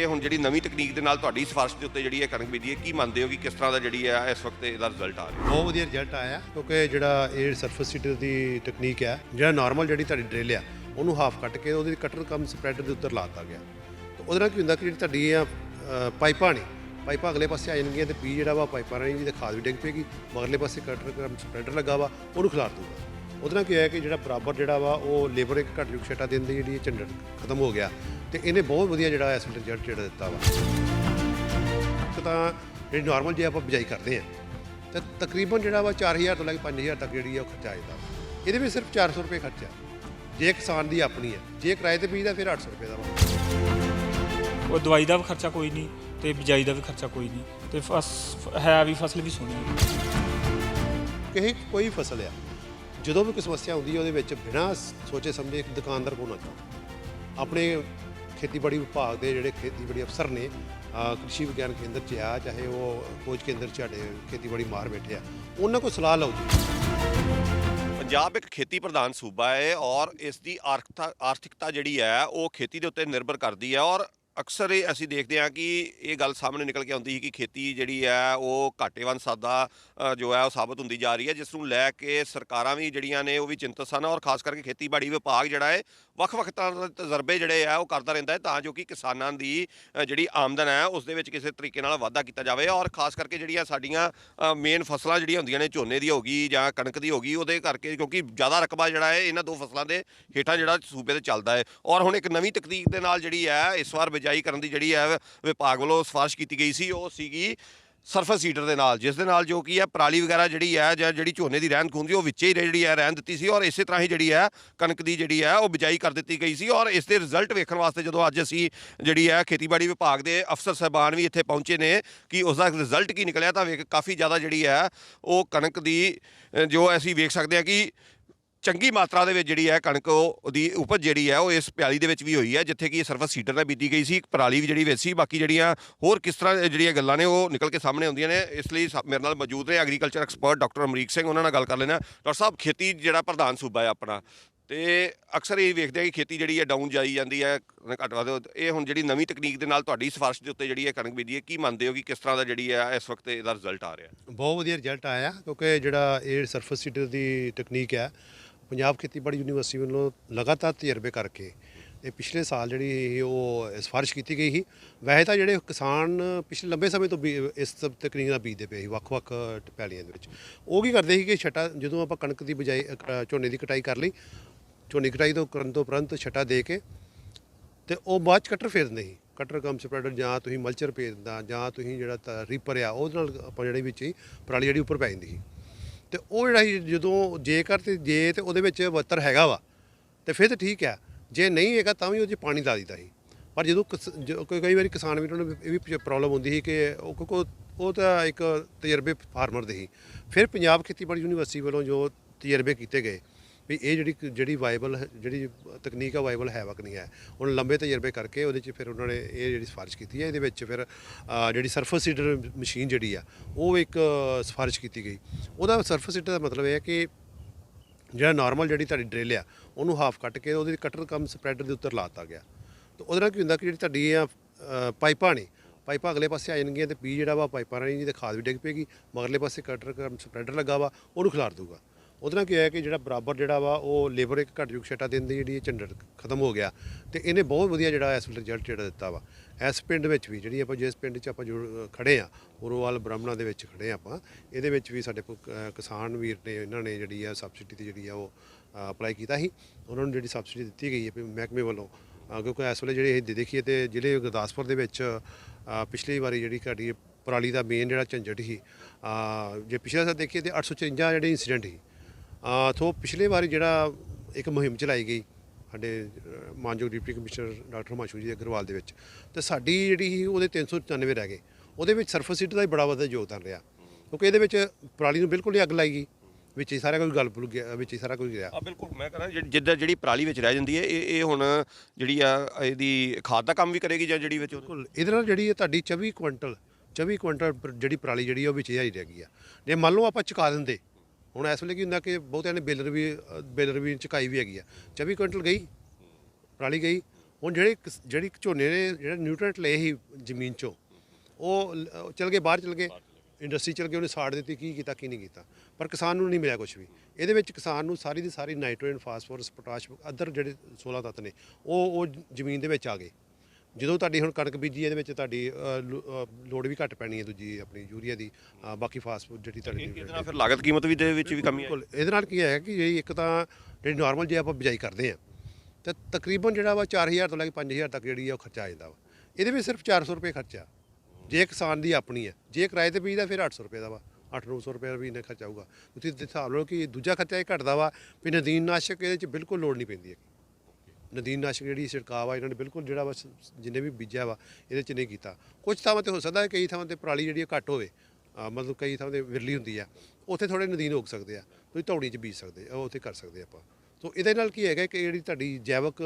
ਇਹ ਹੁਣ ਜਿਹੜੀ ਨਵੀਂ ਤਕਨੀਕ ਦੇ ਨਾਲ ਤੁਹਾਡੀ ਸਿਫਾਰਿਸ਼ ਦੇ ਉੱਤੇ ਜਿਹੜੀ ਇਹ ਕਣਕ ਬੀਜੀ ਹੈ, ਕੀ ਮੰਨਦੇ ਹੋ ਕਿ ਕਿਸ ਤਰ੍ਹਾਂ ਦਾ ਜਿਹੜੀ ਹੈ ਇਸ ਵਕਤ ਇਹਦਾ ਰਿਜ਼ਲਟ ਆ ਰਿਹਾ? ਬਹੁਤ ਵਧੀਆ ਰਿਜ਼ਲਟ ਆਇਆ, ਕਿਉਂਕਿ ਜਿਹੜਾ ਇਹ ਸਰਫੇਸ ਸੀਡਰ ਦੀ ਤਕਨੀਕ ਹੈ, ਜਿਹੜਾ ਨਾਰਮਲ ਜਿਹੜੀ ਤੁਹਾਡੀ ਡ੍ਰਿਲ ਆ, ਉਹਨੂੰ ਹਾਫ ਕੱਟ ਕੇ ਉਹਦੇ ਕਟਰ ਕੰਮ ਸਪਰੈਡਰ ਦੇ ਉੱਤੇ ਲਾਤਾ ਗਿਆ। ਤੇ ਉਹਦੇ ਨਾਲ ਕੀ ਹੁੰਦਾ ਕਿ ਜਿਹੜੀ ਤੁਹਾਡੀ ਇਹ ਪਾਈਪਾਂ ਨੇ ਪਾਈਪਾਂ ਅਗਲੇ ਪਾਸੇ ਆ ਜਾਣਗੀਆਂ ਤੇ ਪੀ ਜਿਹੜਾ ਵਾ ਪਾਈਪਾਂ ਰਾਹੀਂ ਤੇ ਖਾਦ ਵੀ ਡਿੱਗ ਪਏਗੀ, ਮਗਰਲੇ ਪਾਸੇ ਕਟਰ ਕੰਮ ਸਪਰੈਡਰ ਲੱਗਾ ਵਾ, ਉਹਨੂੰ ਖਿਲਾਰ ਦੂਗਾ ਉਹਦੇ ਨਾਲ ਕੀ ਹੋਇਆ ਕਿ ਜਿਹੜਾ ਬਰਾਬਰ ਜਿਹੜਾ ਵਾ ਉਹ ਲੇਬਰ ਇੱਕ ਘੱਟ ਯੁਗ ਛਟਾ ਦਿਨ ਦੀ ਜਿਹੜੀ ਇਹ ਖਤਮ ਹੋ ਗਿਆ। ਤੇ ਇਹਨੇ ਬਹੁਤ ਵਧੀਆ ਜਿਹੜਾ ਇਸ ਰਿਜ਼ਲਟ ਜਿਹੜਾ ਦਿੱਤਾ ਵਾ। ਇੱਕ ਤਾਂ ਜਿਹੜੀ ਨਾਰਮਲ ਜੇ ਆਪਾਂ ਬਿਜਾਈ ਕਰਦੇ ਆ ਤਾਂ ਤਕਰੀਬਨ ਜਿਹੜਾ ਵਾ 4000 ਤੋਂ ਲੈ ਕੇ 5000 ਤੱਕ ਜਿਹੜੀ ਆ ਉਹ ਖਰਚਾ ਆ ਜਾਂਦਾ ਇਹਦੇ ਵਿੱਚ ਸਿਰਫ 400 ਰੁਪਏ ਖਰਚਾ। ਜੇ ਕਿਸਾਨ ਦੀ ਆਪਣੀ ਹੈ ਜੇ ਕਿਰਾਏ ਤੇ ਬੀਜਦਾ ਫਿਰ 800 ਰੁਪਏ ਦਾ ਵਾ। ਉਹ ਦਵਾਈ ਦਾ ਵੀ ਖਰਚਾ ਕੋਈ ਨਹੀਂ ਤੇ ਬਿਜਾਈ ਦਾ ਵੀ ਖਰਚਾ ਕੋਈ ਨਹੀਂ ਤੇ ਫਸ ਹੈ ਵੀ ਫਸਲ ਵੀ ਸੋਹਣੀ ਹੈ ਕਿਸੇ ਕੋਈ ਫਸਲ ਆ ਜਦੋਂ ਵੀ ਕੋਈ ਸਮੱਸਿਆ ਆਉਂਦੀ ਹੈ ਉਹਦੇ ਵਿੱਚ ਬਿਨਾਂ ਸੋਚੇ ਸਮਝੇ ਇੱਕ ਦੁਕਾਨਦਾਰ ਕੋਲ ਨਾ ਜਾਓ। ਆਪਣੇ ਖੇਤੀਬਾੜੀ ਵਿਭਾਗ ਦੇ ਜਿਹੜੇ ਖੇਤੀਬਾੜੀ ਅਫਸਰ ਨੇ ਕ੍ਰਿਸ਼ੀ ਵਿਗਿਆਨ ਕੇਂਦਰ 'ਚ ਆ, ਚਾਹੇ ਉਹ ਖੋਜ ਕੇਂਦਰ 'ਚ ਸਾਡੇ ਖੇਤੀਬਾੜੀ ਮਾਰ ਬੈਠੇ ਆ, ਉਹਨਾਂ ਕੋਲ ਸਲਾਹ ਲਓ ਜੀ। ਪੰਜਾਬ ਇੱਕ ਖੇਤੀ ਪ੍ਰਧਾਨ ਸੂਬਾ ਹੈ ਔਰ ਇਸ ਦੀ ਆਰਥਿਕਤਾ ਆਰਥਿਕਤਾ ਜਿਹੜੀ ਹੈ, ਉਹ ਖੇਤੀ ਦੇ ਉੱਤੇ ਨਿਰਭਰ ਕਰਦੀ ਹੈ ਔਰ ਅਕਸਰ ਇਹ ਅਸੀਂ ਦੇਖਦੇ ਹਾਂ ਕਿ ਇਹ ਗੱਲ ਸਾਹਮਣੇ ਨਿਕਲ ਕੇ ਆਉਂਦੀ ਸੀ ਕਿ ਖੇਤੀ ਜਿਹੜੀ ਹੈ, ਉਹ ਘਾਟੇਵੰਦ ਸਾਦਾ ਜੋ ਹੈ, ਉਹ ਸਾਬਤ ਹੁੰਦੀ ਜਾ ਰਹੀ ਹੈ, ਜਿਸ ਨੂੰ ਲੈ ਕੇ ਸਰਕਾਰਾਂ ਵੀ ਜਿਹੜੀਆਂ ਨੇ, ਉਹ ਵੀ ਚਿੰਤਤ ਸਨ ਔਰ ਖਾਸ ਕਰਕੇ ਖੇਤੀਬਾੜੀ ਵਿਭਾਗ ਜਿਹੜਾ ਹੈ, ਵੱਖ-ਵੱਖ ਤਰ੍ਹਾਂ ਦੇ ਤਜਰਬੇ ਜਿਹੜੇ ਆ ਉਹ ਕਰਦਾ ਰਹਿੰਦਾ ਹੈ ਤਾਂ ਜੋ ਕਿ ਕਿਸਾਨਾਂ ਦੀ ਜਿਹੜੀ ਆਮਦਨ ਹੈ, ਉਸ ਦੇ ਵਿੱਚ ਕਿਸੇ ਤਰੀਕੇ ਨਾਲ ਵਾਧਾ ਕੀਤਾ ਜਾਵੇ ਔਰ ਖਾਸ ਕਰਕੇ ਜਿਹੜੀਆਂ ਸਾਡੀਆਂ ਮੇਨ ਫਸਲਾਂ ਜਿਹੜੀਆਂ ਹੁੰਦੀਆਂ ਨੇ, ਝੋਨੇ ਦੀ ਹੋਗੀ ਜਾਂ ਕਣਕ ਦੀ ਹੋਗੀ ਉਹਦੇ ਕਰਕੇ ਕਿਉਂਕਿ ਜ਼ਿਆਦਾ ਰਕਬਾ ਜਿਹੜਾ ਹੈ, ਇਹਨਾਂ ਦੋ ਫਸਲਾਂ ਦੇ ਹੇਠਾਂ ਜਿਹੜਾ ਸੂਬੇ ਤੇ ਚੱਲਦਾ ਹੈ ਔਰ ਹੁਣ ਇੱਕ ਨਵੀਂ ਤਕਨੀਕ ਦੇ ਨਾਲ ਜਿਹੜੀ ਹੈ, ਇਸ ਵਾਰ ਬਿਜਾਈ ਕਰਨ ਦੀ ਜਿਹੜੀ ਹੈ ਵਿਭਾਗ ਵੱਲੋਂ ਸਿਫਾਰਿਸ਼ ਕੀਤੀ ਗਈ ਸੀ, ਉਹ ਸੀਗੀ ਸਰਫਸ ਹੀਟਰ ਦੇ ਨਾਲ, ਜਿਸ ਦੇ ਨਾਲ ਜੋ ਕੀ ਹੈ ਪਰਾਲੀ ਵਗੈਰਾ ਜਿਹੜੀ ਹੈ ਜਾਂ ਜਿਹੜੀ ਝੋਨੇ ਦੀ ਰਹਿੰਦ ਖੂੰਹਦ ਉਹ ਵਿੱਚੇ ਹੀ ਜਿਹੜੀ ਹੈ ਰਹਿਣ ਦਿੱਤੀ ਸੀ ਔਰ ਇਸੇ ਤਰ੍ਹਾਂ ਹੀ ਜਿਹੜੀ ਹੈ ਕਣਕ ਦੀ ਜਿਹੜੀ ਹੈ ਉਹ ਬਿਜਾਈ ਕਰ ਦਿੱਤੀ ਗਈ ਸੀ ਔਰ ਇਸ ਦੇ ਰਿਜ਼ਲਟ ਵੇਖਣ ਵਾਸਤੇ ਜਦੋਂ ਅੱਜ ਅਸੀਂ ਜਿਹੜੀ ਹੈ ਖੇਤੀਬਾੜੀ ਵਿਭਾਗ ਦੇ ਅਫਸਰ ਸਹਿਬਾਨ ਵੀ ਇੱਥੇ ਪਹੁੰਚੇ ਨੇ ਕਿ ਉਸ ਦਾ ਰਿਜ਼ਲਟ ਕੀ ਨਿਕਲਿਆ, ਤਾਂ ਵੇਖ ਕਾਫੀ ਜ਼ਿਆਦਾ ਜਿਹੜੀ ਹੈ ਉਹ ਕਣਕ ਦੀ ਜੋ ਅਸੀਂ ਵੇਖ ਸਕਦੇ ਹਾਂ ਕਿ ਚੰਗੀ ਮਾਤਰਾ ਦੇ ਵਿੱਚ ਜਿਹੜੀ ਹੈ ਕਣਕ ਉਹਦੀ ਉਪਜ ਜਿਹੜੀ ਹੈ ਉਹ ਇਸ ਪਿਆਲੀ ਦੇ ਵਿੱਚ ਵੀ ਹੋਈ ਹੈ, ਜਿੱਥੇ ਕਿ ਸਰਵਿਸ ਸੀਡਰ ਨਾਲ ਬੀਜੀ ਗਈ ਸੀ ਪਰਾਲੀ ਵੀ ਜਿਹੜੀ ਵਿੱਚ ਸੀ, ਬਾਕੀ ਜਿਹੜੀਆਂ ਹੋਰ ਕਿਸ ਤਰ੍ਹਾਂ ਜਿਹੜੀਆਂ ਗੱਲਾਂ ਨੇ ਉਹ ਨਿਕਲ ਕੇ ਸਾਹਮਣੇ ਆਉਂਦੀਆਂ ਨੇ, ਇਸ ਲਈ ਸਾ- ਮੇਰੇ ਨਾਲ ਮੌਜੂਦ ਨੇ agriculture expert doctor Amrik Singh, ਉਹਨਾਂ ਨਾਲ ਗੱਲ ਕਰ ਲੈਣਾ ਡਾਕਟਰ ਸਾਹਿਬ, ਖੇਤੀ ਜਿਹੜਾ ਪ੍ਰਧਾਨ ਸੂਬਾ ਹੈ ਆਪਣਾ, ਤੇ ਅਕਸਰ ਇਹ ਵੇਖਦੇ ਆ ਕਿ ਖੇਤੀ ਜਿਹੜੀ ਹੈ ਡਾਊਨ ਜਾਈ ਜਾਂਦੀ ਹੈ ਘੱਟ ਵੱਧ, ਇਹ ਹੁਣ ਜਿਹੜੀ ਨਵੀਂ ਤਕਨੀਕ ਦੇ ਨਾਲ ਤੁਹਾਡੀ ਸਿਫਾਰਿਸ਼ ਦੇ ਉੱਤੇ ਜਿਹੜੀ ਹੈ ਕਣਕ ਬੀਜੀ ਹੈ, ਕੀ ਮੰਨਦੇ ਹੋ ਕਿ ਕਿਸ ਤਰ੍ਹਾਂ ਦਾ ਜਿਹੜੀ ਹੈ ਇਸ ਵਕਤ ਇਹਦਾ ਰਿਜ਼ਲਟ ਆ ਰਿਹਾ? ਬਹੁਤ ਵਧੀਆ ਰਿਜ਼ਲਟ ਆਇਆ, ਕਿਉਂਕਿ ਜਿਹੜਾ ਇਹ ਸਰਫਸ ਸੀਡਰ ਦੀ ਤਕਨੀਕ ਹੈ ਪੰਜਾਬ ਖੇਤੀਬਾੜੀ ਯੂਨੀਵਰਸਿਟੀ ਵੱਲੋਂ ਲਗਾਤਾਰ ਤਜਰਬੇ ਕਰਕੇ ਇਹ ਪਿਛਲੇ ਸਾਲ ਜਿਹੜੀ ਇਹ ਉਹ ਸਿਫਾਰਿਸ਼ ਕੀਤੀ ਗਈ ਸੀ। ਵੈਸੇ ਤਾਂ ਜਿਹੜੇ ਕਿਸਾਨ ਪਿਛਲੇ ਲੰਬੇ ਸਮੇਂ ਤੋਂ ਬੀ- ਇਸ ਤਕਨੀਕ ਨਾਲ ਬੀਜਦੇ ਪਏ ਸੀ, ਵੱਖ-ਵੱਖ ਪੈਲੀਆਂ ਦੇ ਵਿੱਚ। ਉਹ ਕੀ ਕਰਦੇ ਸੀ ਕਿ ਛਟਾ ਜਦੋਂ ਆਪਾਂ ਕਣਕ ਦੀ ਬਜਾਈ ਕ- ਝੋਨੇ ਦੀ ਕਟਾਈ ਕਰ ਲਈ, ਝੋਨੇ ਦੀ ਕਟਾਈ ਤੋਂ ਕਰਨ ਤੋਂ ਉਪਰੰਤ ਛਟਾ ਦੇ ਕੇ ਤੇ ਉਹ ਬਾਅਦ ਚ ਕਟਰ ਫੇਰ ਦਿੰਦੇ ਸੀ। ਕਟਰ ਕੰਮ ਸਪਰੈਡਰ ਜਾਂ ਤੁਸੀਂ ਮਲਚਰ ਭੇਜ ਜਾਂ ਤੁਸੀਂ ਜਿਹੜਾ ਤ- ਰੀਪਰ ਆ, ਉਹਦੇ ਨਾਲ ਆਪਾਂ ਜਿਹੜੇ ਵਿੱਚ ਹੀ ਪਰਾਲੀ ਜਿਹੜੀ ਉੱਪਰ ਪੈ ਜਾਂਦੀ ਸੀ। ਤੇ ਉਹ ਜਿਹੜਾ ਸੀ ਜਦੋਂ ਜੇਕਰ ਤੇ ਜੇ ਤੇ ਉਹਦੇ ਵਿੱਚ ਬੱਤਰ ਹੈਗਾ ਵਾ, ਤੇ ਫਿਰ ਤਾਂ ਠੀਕ ਆ। ਜੇ ਨਹੀਂ ਹੈਗਾ ਤਾਂ ਵੀ ਉਹ 'ਚ ਪਾਣੀ ਲਾ ਦਿੱਤਾ ਸੀ। ਪਰ ਜਦੋਂ ਕਿਸ- ਜੋ- ਕੋਈ, ਕਈ ਵਾਰੀ ਕਿਸਾਨ ਵੀਰਾਂ ਨੂੰ ਇਹ ਵੀ ਪ੍ਰੋਬਲਮ ਹੁੰਦੀ ਸੀ ਕਿ ਉਹ ਕਿਉਂਕਿ ਉਹ ਤਾਂ ਇੱਕ ਤਜਰਬੇ ਫਾਰਮਰ ਦੇ ਸੀ। ਫਿਰ ਪੰਜਾਬ ਖੇਤੀਬਾੜੀ ਯੂਨੀਵਰਸਿਟੀ ਵੱਲੋਂ ਜੋ ਤਜਰਬੇ ਕੀਤੇ ਗਏ ਵੀ ਇਹ ਜਿਹੜੀ ਜਿਹੜੀ ਵਾਇਬਲ ਜਿਹੜੀ ਤਕਨੀਕ ਆ ਵਾਇਬਲ ਹੈ ਵਾ ਕਿ ਨਹੀਂ ਹੈ। ਉਹਨਾਂ ਲੰਬੇ ਤਜਰਬੇ ਕਰਕੇ ਉਹਦੇ 'ਚ ਫਿਰ ਉਹਨਾਂ ਨੇ ਇਹ ਜਿਹੜੀ ਸਿਫਾਰਿਸ਼ ਕੀਤੀ ਹੈ, ਇਹਦੇ ਵਿੱਚ ਫਿਰ ਜਿਹੜੀ ਸਰਫਸ ਸੀਡਰ ਮਸ਼ੀਨ ਜਿਹੜੀ ਆ, ਉਹ ਇੱਕ ਸਿਫਾਰਿਸ਼ ਕੀਤੀ ਗਈ। ਉਹਦਾ ਸਰਫਸ ਸੀਡਰ ਦਾ ਮਤਲਬ ਇਹ ਹੈ ਕਿ ਜਿਹੜਾ ਨਾਰਮਲ ਜਿਹੜੀ ਤੁਹਾਡੀ ਡ੍ਰਿਲ ਆ, ਉਹਨੂੰ ਹਾਫ ਕੱਟ ਕੇ ਉਹਦੇ ਕਟਰ ਕਮ ਸਪਰੈਡਰ ਦੇ ਉੱਤੇ ਲਾਤਾ ਗਿਆ। ਤੇ ਉਹਦੇ ਨਾਲ ਕੀ ਹੁੰਦਾ ਕਿ ਜਿਹੜੀ ਤੁਹਾਡੀ ਇਹ ਪਾਈਪਾਂ ਨੇ ਪਾਈਪਾਂ ਅਗਲੇ ਪਾਸੇ ਆ ਜਾਣਗੀਆਂ ਤੇ ਪੀ ਜਿਹੜਾ ਵਾ ਪਾਈਪਾਂ ਰਾਹੀਂ ਤੇ ਖਾਦ ਵੀ ਡਿੱਗ ਪਏਗੀ, ਮਗਰਲੇ ਪਾਸੇ ਕਟਰ ਕਮ ਸਪਰੈਡਰ ਲੱਗਾ ਵਾ, ਉਹਨੂੰ ਖਿਲਾਰ ਦੂਗਾ ਉਹਦੇ ਨਾਲ ਕੀ ਹੋਇਆ ਕਿ ਜਿਹੜਾ ਬਰਾਬਰ ਜਿਹੜਾ ਵਾ, ਉਹ ਲੇਬਰ ਇੱਕ ਘੱਟ ਯੁਗ ਛਟਾ ਦਿਨ ਦੀ ਜਿਹੜੀ ਇਹ ਝੰਡਟ ਖਤਮ ਹੋ ਗਿਆ ਤੇ ਇਹਨੇ ਬਹੁਤ ਵਧੀਆ ਜਿਹੜਾ ਇਸ ਵੇਲੇ ਰਿਜ਼ਲਟ ਜਿਹੜਾ ਦਿੱਤਾ ਵਾ। ਇਸ ਪਿੰਡ ਵਿੱਚ ਵੀ ਜਿਹੜੀ ਆਪਾਂ, ਜਿਸ ਪਿੰਡ 'ਚ ਆਪਾਂ ਜੁੜ- ਖੜੇ ਆ, ਉਰੋਵਾਲ ਬ੍ਰਾਹਮਣਾ ਦੇ ਵਿੱਚ ਖੜੇ ਆ ਆਪਾਂ, ਇਹਦੇ ਵਿੱਚ ਵੀ ਸਾਡੇ ਕੋਲ ਕ- ਕਿਸਾਨ ਵੀਰ ਨੇ, ਇਹਨਾਂ ਨੇ ਜਿਹੜੀ ਆ ਸਬਸਿਡੀ ਤੇ ਜਿਹੜੀ ਆ ਉਹ ਅਪਲਾਈ ਕੀਤਾ ਸੀ। ਉਹਨਾਂ ਨੂੰ ਜਿਹੜੀ ਸਬਸਿਡੀ ਦਿੱਤੀ ਗਈ ਹੈ ਮਹਿਕਮੇ ਵੱਲੋਂ ਕਿਉਂਕਿ ਇਸ ਵੇਲੇ ਜਿਹੜੇ ਇਹ ਦੇਖੀਏ ਤੇ ਜ਼ਿਲ੍ਹੇ ਗੁਰਦਾਸਪੁਰ ਦੇ ਵਿੱਚ ਪਿਛਲੀ ਵਾਰੀ ਜਿਹੜੀ ਸਾਡੀ ਪਰਾਲੀ ਦਾ ਮੇਨ ਜਿਹੜਾ ਝੰਜਟ ਸੀ ਜੇ ਪਿਛਲੇ ਸਾਲ ਦੇਖੀਏ ਤੇ 854 ਜਿਹੜੇ ਇਨਸੀਡੈਂਟ ਸੀ ਤੋਂ ਪਿਛਲੇ ਵਾਰੀ ਜਿਹੜਾ ਇੱਕ ਮੁਹਿੰਮ ਚਲਾਈ ਗਈ ਸਾਡੇ ਮਾਨਯੋਗ ਡਿਪਟੀ ਕਮਿਸ਼ਨਰ ਡਾਕਟਰ ਹਿਮਾਂਸ਼ੂ ਜੀ ਅਗਰਵਾਲ ਦੇ ਵਿੱਚ ਤੇ ਸਾਡੀ ਜਿਹੜੀ ਸੀ ਉਹਦੇ 399 ਰਹਿ ਗਏ। ਉਹਦੇ ਵਿੱਚ ਸਰਫਸ ਸੀਟ ਦਾ ਹੀ ਬੜਾ ਵੱਡਾ ਯੋਗਦਾਨ ਰਿਹਾ ਕਿਉਂਕਿ ਇਹਦੇ ਵਿੱਚ ਪਰਾਲੀ ਨੂੰ ਬਿਲਕੁਲ ਹੀ ਅੱਗ ਲਾਈ ਗਈ ਵਿੱਚ ਹੀ ਸਾਰਾ ਕੁਝ ਗਲ ਪੁਲ ਗਿਆ ਵਿੱਚ ਹੀ ਸਾਰਾ ਕੁਝ ਗਿਆ। ਆ ਬਿਲਕੁਲ ਮੈਂ ਕਹਿੰਦਾ ਜਿੱਦਾਂ ਜਿਹੜੀ ਪਰਾਲੀ ਵਿੱਚ ਰਹਿ ਜਾਂਦੀ ਹੈ ਇਹ ਇਹ ਹੁਣ ਜਿਹੜੀ ਆ ਇਹਦੀ ਖਾਦ ਦਾ ਕੰਮ ਵੀ ਕਰੇਗੀ ਜਾਂ ਜਿਹੜੀ ਵਿੱਚ ਬਿਲਕੁਲ ਇਹਦੇ ਨਾਲ ਜਿਹੜੀ ਹੈ ਤੁਹਾਡੀ 24 ਕੁਇੰਟਲ 24 ਕੁਇੰਟਲ ਜਿਹੜੀ ਪਰਾਲੀ ਜਿਹੜੀ ਉਹ ਵਿੱਚ ਹੀ ਰਹਿ ਗਈ ਆ। ਜੇ ਮੰਨ ਲਓ ਆਪਾਂ ਚੁਕਾ ਦਿੰਦੇ ਹੁਣ ਇਸ ਵੇਲੇ ਕੀ ਹੁੰਦਾ ਕਿ ਬਹੁਤਿਆਂ ਨੇ ਬੇਲਰ ਵੀ ਅ, ਬੇਲਰ ਵੀ ਚੁਕਾਈ ਵੀ ਹੈਗੀ ਆ। 24 ਕੁਇੰਟਲ ਗਈ ਪਰਾਲੀ ਗਈ। ਹੁਣ ਜਿਹੜੇ ਕਿਸ- ਜਿਹੜੀ ਝੋਨੇ ਨੇ ਜਿਹੜਾ ਨਿਊਟ੍ਰੀਐਂਟ ਲਏ ਸੀ ਜ਼ਮੀਨ ਚੋਂ ਉਹ ਲ- ਚਲ ਗਏ ਬਾਹਰ ਚਲ ਗਏ ਇੰਡਸਟਰੀ ਚਲ ਗਏ ਉਹਨੇ ਸਾੜ ਦਿੱਤੀ ਕੀ ਕੀਤਾ ਕੀ ਨਹੀਂ ਕੀਤਾ। ਪਰ ਕਿਸਾਨ ਨੂੰ ਨਹੀਂ ਮਿਲਿਆ ਕੁਝ ਵੀ। ਇਹਦੇ ਵਿੱਚ ਕਿਸਾਨ ਨੂੰ ਸਾਰੀ ਦੀ ਸਾਰੀ ਨਾਈਟ੍ਰੋਜਨ ਫਾਸਫੋਰਸ ਪੋਟਾਸ਼ ਅਦਰ ਜਿਹੜੇ 16 ਤੱਤ ਨੇ ਉਹ ਉਹ ਜ਼ਮੀਨ ਦੇ ਵਿੱਚ ਆ ਗਏ। ਜਦੋਂ ਤੁਹਾਡੀ ਹੁਣ ਕਣਕ ਬੀਜੀ ਇਹਦੇ ਵਿੱਚ ਤੁਹਾਡੀ ਅ, ਲੋ- ਅ, ਲੋੜ ਵੀ ਘੱਟ ਪੈਣੀ ਹੈ ਦੂਜੀ ਆਪਣੀ ਯੂਰੀਆ ਦੀ ਬਾਕੀ ਫਾਸਫੋਰਸ ਜਿਹੜੀ ਤੁਹਾਡੀ ਇਹਦੇ ਨਾਲ ਫਿਰ ਲਾਗਤ ਕੀਮਤ ਵੀ ਦੇ ਵਿੱਚ ਵੀ ਕਮੀ ਬਿਲਕੁਲ। ਇਹਦੇ ਨਾਲ ਕੀ ਹੈ ਕਿ ਜਿਹੜੀ ਇੱਕ ਤਾਂ ਜਿਹੜੀ ਨਾਰਮਲ ਜੇ ਆਪਾਂ ਬਿਜਾਈ ਕਰਦੇ ਆ ਤਾਂ ਤਕਰੀਬਨ ਜਿਹੜਾ ਵਾ 4000 ਤੋਂ ਲੈ ਕੇ 5000 ਤੱਕ ਜਿਹੜੀ ਆ ਉਹ ਖਰਚਾ ਆ ਜਾਂਦਾ ਵਾ। ਇਹਦੇ ਵਿੱਚ ਸਿਰਫ 400 ਰੁਪਏ ਖਰਚਾ ਜੇ ਕਿਸਾਨ ਦੀ ਆਪਣੀ ਹੈ ਜੇ ਕਿਰਾਏ ਤੇ ਬੀਜਦਾ ਫਿਰ 800 ਰੁਪਏ ਦਾ ਵਾ 8-900 ਰੁਪਏ ਵੀ ਇਹਨੇ ਖਰਚਾ ਆਊਗਾ। ਤੁਸੀਂ ਹਿਸਾਬ ਲਓ ਕਿ ਦੂਜਾ ਖਰਚਾ ਇਹ ਘਟਦਾ ਵਾ ਵੀ ਨਦੀਨ ਨਾਸ਼ਕ ਇਹਦੇ ਚ ਬਿਲਕੁਲ ਲੋੜ ਨਹੀਂ ਪੈਂਦੀ ਹੈ ਨਦੀਨ ਨਾਸ਼ਕ ਜਿਹੜੀ ਛਿੜਕਾਅ ਆ ਇਹਨਾਂ ਨੇ ਬਿਲਕੁਲ ਜਿਹੜਾ ਵਾ ਜਿੰਨੇ ਵੀ ਬੀਜਿਆ ਵਾ, ਇਹਦੇ ਚ ਨਹੀਂ ਕੀਤਾ। ਕੁਝ ਥਾਵਾਂ ਤੇ ਹੋ ਸਕਦਾ ਹੈ ਕਈ ਥਾਵਾਂ ਤੇ ਪਰਾਲੀ ਜਿਹੜੀ ਆ ਘੱਟ ਹੋਵੇ। ਮਤਲਬ ਕਈ ਥਾਵਾਂ ਤੇ ਵਿਰਲੀ ਹੁੰਦੀ ਆ। ਉੱਥੇ ਥੋੜੇ ਨਦੀਨ ਉਗ ਸਕਦੇ ਆ। ਤੁਸੀਂ ਧੌੜੀ ਚ ਬੀਜ ਸਕਦੇ ਆ ਉਹ ਉੱਥੇ ਕਰ ਸਕਦੇ ਆਪਾਂ। ਸੋ ਇਹਦੇ ਨਾਲ ਕੀ ਹੈਗਾ ਕਿ ਜਿਹੜੀ ਤੁਹਾਡੀ ਜੈਵਿਕ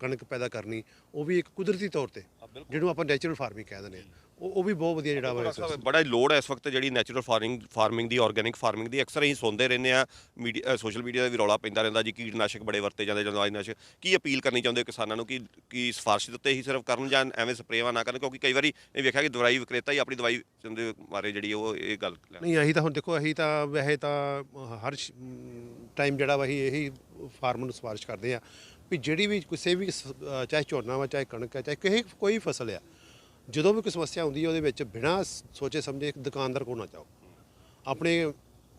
ਕਣਕ ਪੈਦਾ ਕਰਨੀ, ਉਹ ਵੀ ਇੱਕ ਕੁਦਰਤੀ ਤੌਰ ਤੇ ਜਿਹਨੂੰ ਆਪਾਂ ਨੈਚੁਰਲ ਫਾਰਮਿੰਗ ਕਹਿ ਦਿੰਦੇ ਆ ਉਹ ਉਹ ਵੀ ਬਹੁਤ ਵਧੀਆ ਜਿਹੜਾ ਵਾ ਇਸ- ਬੜਾ ਹੀ ਲੋੜ ਹੈ ਇਸ ਵਕਤ ਜਿਹੜੀ ਨੈਚੁਰਲ ਫਾਰਮਿੰਗ ਫਾਰਮਿੰਗ ਦੀ ਆਰਗੇਨਿਕ ਫਾਰਮਿੰਗ ਦੀ। ਅਕਸਰ ਅਸੀਂ ਸੁਣਦੇ ਰਹਿੰਦੇ ਆ ਮੀਡੀਆ ਸੋਸ਼ਲ ਮੀਡੀਆ ਦਾ ਵੀ ਰੌਲਾ ਪੈਂਦਾ ਰਹਿੰਦਾ ਜੀ ਕੀਟਨਾਸ਼ਕ ਬੜੇ ਵਰਤੇ ਜਾਂਦੇ ਜਾਂ ਦਵਾਈਨਾਸ਼ਕ ਕੀ ਅਪੀਲ ਕਰਨੀ ਚਾਹੁੰਦੇ ਹੋ ਕਿਸਾਨਾਂ ਨੂੰ? ਕਿ ਕੀ ਸਿਫਾਰਿਸ਼ ਦੇ ਉੱਤੇ ਹੀ ਸਿਰਫ ਕਰਨ ਜਾਂ ਐਵੇਂ ਸਪਰੇਵਾਂ ਨਾ ਕਰਨ? ਕਿਉਂਕਿ ਕਈ ਵਾਰੀ ਇਹ ਵੇਖਿਆ ਕਿ ਦਵਾਈ ਵਿਕਰੇਤਾ ਹੀ ਆਪਣੀ ਦਵਾਈ ਦੇ ਮਾਰੇ ਜਿਹੜੀ ਉਹ ਇਹ ਗੱਲ। ਨਹੀਂ ਅਸੀਂ ਤਾਂ ਹੁਣ ਦੇਖੋ ਅਸੀਂ ਤਾਂ ਵੈਸੇ ਤਾਂ ਹਰ ਟਾਈਮ ਜਿਹੜਾ ਵਾ ਅਸੀਂ ਇਹੀ ਫਾਰਮਰ ਨੂੰ ਸਿਫਾਰਿਸ਼ ਕਰਦੇ ਆ ਵੀ ਜਿਹੜੀ ਵੀ ਕਿਸੇ ਵੀ ਸ- ਅ, ਚਾਹੇ ਝੋਨਾ ਵਾ ਚਾਹੇ ਕਣਕ ਹੈ ਚਾਹੇ ਕਿਸੇ ਕੋਈ ਫਸਲ ਆ ਜਦੋਂ ਵੀ ਕੋਈ ਸਮੱਸਿਆ ਆਉਂਦੀ ਹੈ ਉਹਦੇ ਵਿੱਚ ਬਿਨਾਂ ਸੋਚੇ ਸਮਝੇ ਇੱਕ ਦੁਕਾਨਦਾਰ ਕੋਲ ਨਾ ਜਾਓ। ਆਪਣੇ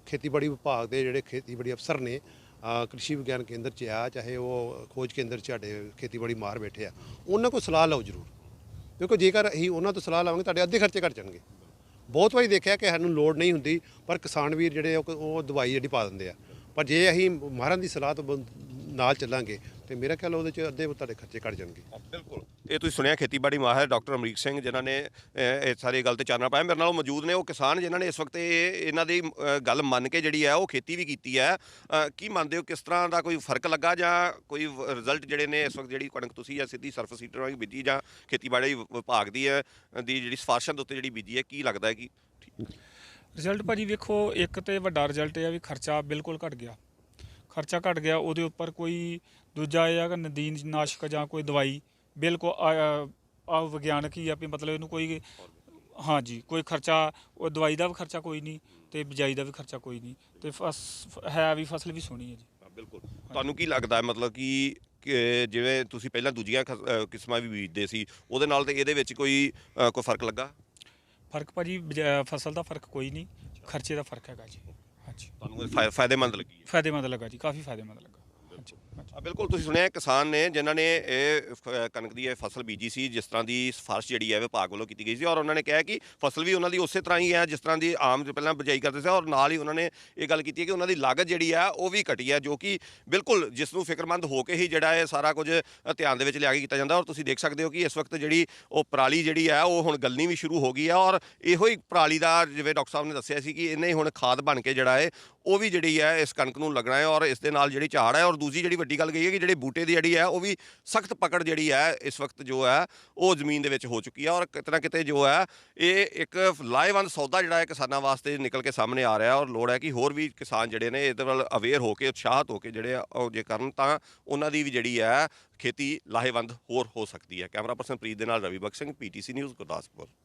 ਖੇਤੀਬਾੜੀ ਵਿਭਾਗ ਦੇ ਜਿਹੜੇ ਖੇਤੀਬਾੜੀ ਅਫਸਰ ਨੇ ਅ, ਕ੍ਰਿਸ਼ੀ ਵਿਗਿਆਨ ਕੇਂਦਰ 'ਚ ਆ ਚਾਹੇ ਉਹ ਖੋਜ ਕੇਂਦਰ 'ਚ ਸਾਡੇ ਖੇਤੀਬਾੜੀ ਮਾਰ ਬੈਠੇ ਆ ਉਹਨਾਂ ਕੋਲ ਸਲਾਹ ਲਓ ਜ਼ਰੂਰ। ਕਿਉਂਕਿ ਜੇਕਰ ਅਸੀਂ ਉਹਨਾਂ ਤੋਂ ਸਲਾਹ ਲਵਾਂਗੇ ਤੁਹਾਡੇ ਅੱਧੇ ਖਰਚੇ ਘਟ ਜਾਣਗੇ। ਬਹੁਤ ਵਾਰੀ ਦੇਖਿਆ ਕਿ ਸਾਨੂੰ ਲੋੜ ਨਹੀਂ ਹੁੰਦੀ ਪਰ ਕਿਸਾਨ ਵੀਰ ਜਿਹੜੇ ਉਹ ਉਹ ਦਵਾਈ ਜਿਹੜੀ ਪਾ ਦਿੰਦੇ ਆ। ਪਰ ਜੇ ਅਸੀਂ ਮਾਰਨ ਦੀ ਸਲਾਹ ਤੋਂ ਬੰ- ਨਾਲ ਚੱਲਾਂਗੇ ਤੇ ਮੇਰਾ ਖਿਆਲ ਉਹਦੇ ਚ ਅੱਧੇ ਤੁਹਾਡੇ ਖਰਚੇ ਘਟ ਜਾਣਗੇ। ਬਿਲਕੁਲ। ਇਹ ਤੁਸੀਂ ਸੁਣਿਆ ਖੇਤੀਬਾੜੀ ਮਾਹਿਰ ਡਾਕਟਰ ਅਮਰੀਕ ਸਿੰਘ ਜਿਨ੍ਹਾਂ ਨੇ ਇਹ ਸਾਰੀ ਗੱਲ ਤੇ ਚਾਨਣਾ ਪਾਇਆ। ਮੇਰੇ ਨਾਲ ਉਹ ਮੌਜੂਦ ਨੇ ਉਹ ਕਿਸਾਨ ਜਿਨ੍ਹਾਂ ਨੇ ਇਸ ਵਕਤ ਇਹ ਇਹਨਾਂ ਦੀ ਗੱਲ ਮੰਨ ਕੇ ਜਿਹੜੀ ਹੈ ਉਹ ਖੇਤੀ ਵੀ ਕੀਤੀ ਹੈ। ਕੀ ਮੰਨਦੇ ਹੋ ਕਿਸ ਤਰ੍ਹਾਂ ਦਾ ਕੋਈ ਫ਼ਰਕ ਲੱਗਾ ਜਾਂ ਕੋਈ ਰਿਜ਼ਲਟ ਜਿਹੜੇ ਨੇ ਇਸ ਵਕਤ ਜਿਹੜੀ ਕਣਕ ਤੁਸੀਂ ਜਾਂ ਸਿੱਧੀ ਸਰਫ ਸੀਟਰ ਵਾਲੀ ਬੀਜੀ ਜਾਂ ਖੇਤੀਬਾੜੀ ਵਿਭਾਗ ਦੀ ਹੈ ਦੀ ਜਿਹੜੀ ਸਿਫਾਰਸ਼ਾਂ ਦੇ ਉੱਤੇ ਜਿਹੜੀ ਬੀਜੀ ਹੈ ਕੀ ਲੱਗਦਾ ਹੈ ਕਿ ਰਿਜ਼ਲਟ ਭਾਜੀ ਵੇਖੋ ਇੱਕ ਤੇ ਵੱਡਾ ਰਿਜ਼ਲਟ ਇਹ ਆ ਵੀ ਖਰਚਾ ਬਿਲਕੁਲ ਘਟ ਗਿਆ। ਖਰਚਾ ਘਟ ਗਿਆ ਉਹਦੇ ਉੱਪਰ ਕੋਈ ਦੂਜਾ ਇਹ ਆ ਕਿ ਨਦੀਨ ਨਾਸ਼ਕ ਜਾਂ ਕੋਈ ਦਵਾਈ ਬਿਲਕੁਲ ਆ- ਵਿਗਿਆਨਕ ਹੀ ਆ ਵੀ ਮਤਲਬ ਇਹਨੂੰ ਕੋਈ ਹਾਂਜੀ ਕੋਈ ਖਰਚਾ ਉਹ ਦਵਾਈ ਦਾ ਵੀ ਖਰਚਾ ਕੋਈ ਨਹੀਂ ਤੇ ਬਿਜਾਈ ਦਾ ਵੀ ਖਰਚਾ ਕੋਈ ਨਹੀਂ ਤੇ ਫਸ- ਹੈ ਵੀ ਫਸਲ ਵੀ ਸੋਹਣੀ ਹੈ ਜੀ। ਬਿਲਕੁਲ। ਤੁਹਾਨੂੰ ਕੀ ਲੱਗਦਾ ਹੈ ਮਤਲਬ ਕਿ ਕਿ ਜਿਵੇਂ ਤੁਸੀਂ ਪਹਿਲਾਂ ਦੂਜੀਆਂ ਖਸ- ਕਿਸਮਾਂ ਵੀ ਬੀਜਦੇ ਸੀ ਉਹਦੇ ਨਾਲ ਤੇ ਇਹਦੇ ਵਿੱਚ ਕੋਈ ਕੋਈ ਫ਼ਰਕ ਲੱਗਾ? ਫ਼ਰਕ ਭਾਜੀ ਬਿਜਾ- ਫਸਲ ਦਾ ਫ਼ਰਕ ਕੋਈ ਨਹੀਂ ਖਰਚੇ ਦਾ ਫ਼ਰਕ ਹੈਗਾ ਜੀ। ਹਾਂਜੀ ਤੁਹਾਨੂੰ ਇਹ ਫਾਇ- ਫਾਇਦੇਮੰਦ ਲੱਗੀ ਹੈ? ਫਾਇਦੇਮੰਦ ਲੱਗਾ ਜੀ ਕਾਫੀ ਫਾਇਦੇਮੰਦ ਲੱਗਾ। ਆ ਬਿਲਕੁਲ ਤੁਸੀਂ ਸੁਣਿਆ ਕਿਸਾਨ ਨੇ ਜਿਨ੍ਹਾਂ ਨੇ ਇਹ ਫ- ਕਣਕ ਦੀ ਇਹ ਫਸਲ ਬੀਜੀ ਸੀ ਜਿਸ ਤਰ੍ਹਾਂ ਦੀ ਸਿਫਾਰਿਸ਼ ਜਿਹੜੀ ਹੈ ਵਿਭਾਗ ਵੱਲੋਂ ਕੀਤੀ ਗਈ ਸੀ ਔਰ ਉਹਨਾਂ ਨੇ ਕਿਹਾ ਕਿ ਫਸਲ ਵੀ ਉਹਨਾਂ ਦੀ ਉਸੇ ਤਰ੍ਹਾਂ ਹੀ ਹੈ ਜਿਸ ਤਰ੍ਹਾਂ ਦੀ ਆਮ ਜੋ ਪਹਿਲਾਂ ਬਿਜਾਈ ਕਰਦੇ ਸੀ ਔਰ ਨਾਲ ਹੀ ਉਹਨਾਂ ਨੇ ਇਹ ਗੱਲ ਕੀਤੀ ਹੈ ਕਿ ਉਹਨਾਂ ਦੀ ਲਾਗਤ ਜਿਹੜੀ ਹੈ ਉਹ ਵੀ ਘਟੀ ਹੈ ਜੋ ਕਿ ਬਿਲਕੁਲ ਜਿਸ ਨੂੰ ਫਿਕਰਮੰਦ ਹੋ ਕੇ ਹੀ ਜਿਹੜਾ ਇਹ ਸਾਰਾ ਕੁਝ ਅ, ਧਿਆਨ ਦੇ ਵਿੱਚ ਲਿਆ ਕੇ ਕੀਤਾ ਜਾਂਦਾ ਔਰ ਤੁਸੀਂ ਦੇਖ ਸਕਦੇ ਹੋ ਕਿ ਇਸ ਵਕਤ ਜਿਹੜੀ ਉਹ ਪਰਾਲੀ ਜਿਹੜੀ ਹੈ ਉਹ ਹੁਣ ਗਲਣੀ ਵੀ ਸ਼ੁਰੂ ਹੋ ਗਈ ਹੈ ਔਰ ਇਹੋ ਹੀ ਪਰਾਲੀ ਦਾ ਜਿਵੇਂ ਡਾਕਟਰ ਸਾਹਿਬ ਨੇ ਦੱਸਿਆ ਸੀ ਕਿ ਇਹਨੇ ਹੁਣ ਖਾਦ ਬਣ ਕੇ ਜਿਹੜਾ ਹੈ ਉਹ ਵੀ ਜਿਹੜੀ ਹੈ ਇਸ ਕਣਕ ਨੂੰ ਲੱਗਣਾ ਹੈ ਔਰ ਇਸ ਦੇ ਨਾਲ ਜਿਹੜੀ ਝਾੜ ਹੈ ਔਰ ਦੂਜੀ ਜਿਹੜੀ ਵੱਡੀ ਗੱਲ ਕਹੀ ਹੈ ਕਿ ਜਿਹੜੇ ਬੂਟੇ ਦੀ ਜਿਹੜੀ ਹੈ ਉਹ ਵੀ ਸਖਤ ਪਕੜ ਜਿਹੜੀ ਹੈ ਇਸ ਵਕਤ ਜੋ ਹੈ ਉਹ ਜ਼ਮੀਨ ਦੇ ਵਿੱਚ ਹੋ ਚੁੱਕੀ ਹੈ ਔਰ ਕਿਤੇ ਨਾ ਕਿਤੇ ਜੋ ਹੈ ਇਹ ਇੱਕ ਲਾਹੇਵੰਦ ਸੌਦਾ ਜਿਹੜਾ ਹੈ ਕਿਸਾਨਾਂ ਵਾਸਤੇ ਨਿਕਲ ਕੇ ਸਾਹਮਣੇ ਆ ਰਿਹਾ ਔਰ ਲੋੜ ਹੈ ਕਿ ਹੋਰ ਵੀ ਕਿਸਾਨ ਜਿਹੜੇ ਨੇ ਇਹਦੇ ਨਾਲ ਅਵੇਅਰ ਹੋ ਕੇ ਉਤਸ਼ਾਹਤ ਹੋ ਕੇ ਜਿਹੜੇ ਆ ਉਹ ਜੇ ਕਰਨ ਤਾਂ ਉਹਨਾਂ ਦੀ ਵੀ ਜਿਹੜੀ ਹੈ ਖੇਤੀ ਲਾਹੇਵੰਦ ਹੋਰ ਹੋ ਸਕਦੀ ਹੈ। ਕੈਮਰਾ ਪਰਸਨ ਪ੍ਰੀਤ ਦੇ ਨਾਲ ਰਵੀ ਬਖਸ਼ ਸਿੰਘ, ਪੀਟੀਸੀ ਨਿਊਜ਼ ਗੁਰਦਾਸਪੁਰ।